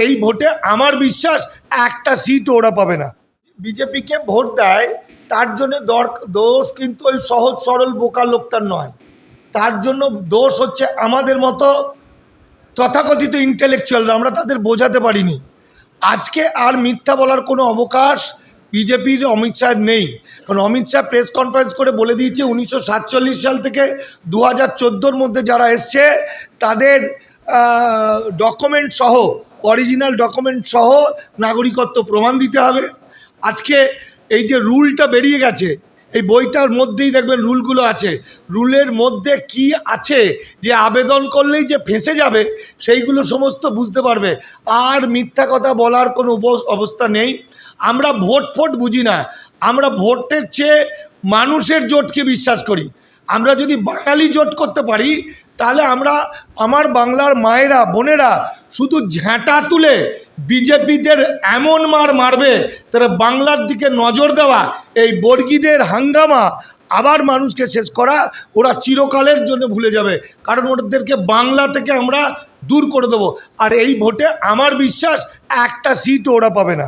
এই ভোটে আমার বিশ্বাস একটা সিট ওরা পাবে না। বিজেপিকে ভোট দেয়, তার জন্য দোষ কিন্তু ওই সহজ, সরল, বোকা লোকটার নয়। তার জন্য দোষ হচ্ছে আমাদের মতো তথাকথিত ইন্টেলেকচুয়ালরা আমরা তাদের বোঝাতে পারিনি। আজকে আর মিথ্যা বলার কোনো অবকাশ বিজেপির, অমিত শাহ নেই। কারণ অমিত শাহ প্রেস কনফারেন্স করে বলে দিয়েছে, উনিশশো সাতচল্লিশ সাল থেকে দু হাজার মধ্যে যারা এসছে, তাদের ডকুমেন্ট সহ অরিজিনাল ডকুমেন্ট সহ নাগরিকত্ব প্রমাণ দিতে হবে। আজকে এই যে রুলটা বেরিয়ে গেছে, এই বইটার মধ্যেই দেখবেন রুলগুলো আছে। রুলের মধ্যে কি আছে যে আবেদন করলেই যে ফেঁসে যাবে, সেইগুলো সমস্ত বুঝতে পারবে। আর মিথ্যা কথা বলার কোনো অবস্থা নেই। আমরা ভোট ফোট বুঝি না। আমরা ভোটের চেয়ে মানুষের জোটকে বিশ্বাস করি। আমরা যদি বাঙালি জোট করতে পারি, তাহলে আমরা, আমার বাংলার মায়েরা, বোনেরা শুধু ঝ্যাঁটা তুলে বিজেপিদের এমন মার মারবে, তারা বাংলার দিকে নজর দেওয়া, এই বর্গীদের হাঙ্গামা আবার মানুষকে শেষ করা ওরা চিরকালের জন্য ভুলে যাবে। কারণ ওদেরকে বাংলা থেকে আমরা দূর করে দেবো। আর এই ভোটে আমার বিশ্বাস একটা সিট ওরা পাবে না।